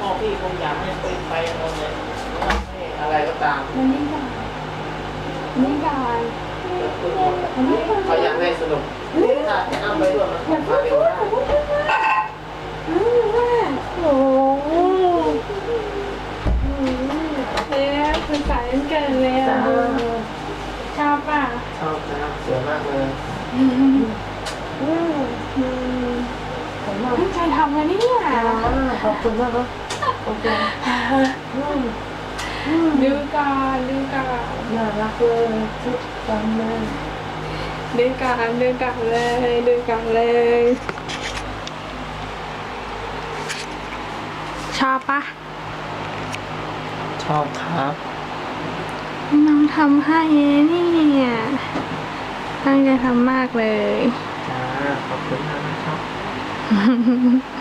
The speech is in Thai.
พ่อพี่คงอยากให้ไปไปหมดเลยให้อะไรก็ตาม มันนี่ก่อนนี่ก่อนเขาอยากให้สนุกถ้าจะเอาไปด้วยมันคงมาเร็วได้โอ้โหเนี่ยคุณสายเกิดเลยอะชอบป่ะชอบนะสวยมากเลยตั้งใจทำมาเนี่ยขอบคุณมากครับ อบคุณดูก่อนดูก่อนน่ารักเลยชุดจำเลยดูก่อนดูก่อนเลยดูก่อนเลย ชอบปะชอบครับ น้องทำให้เนี่ยตั้งใจทำมากเลย จ้า ขอบคุณมากนะครับ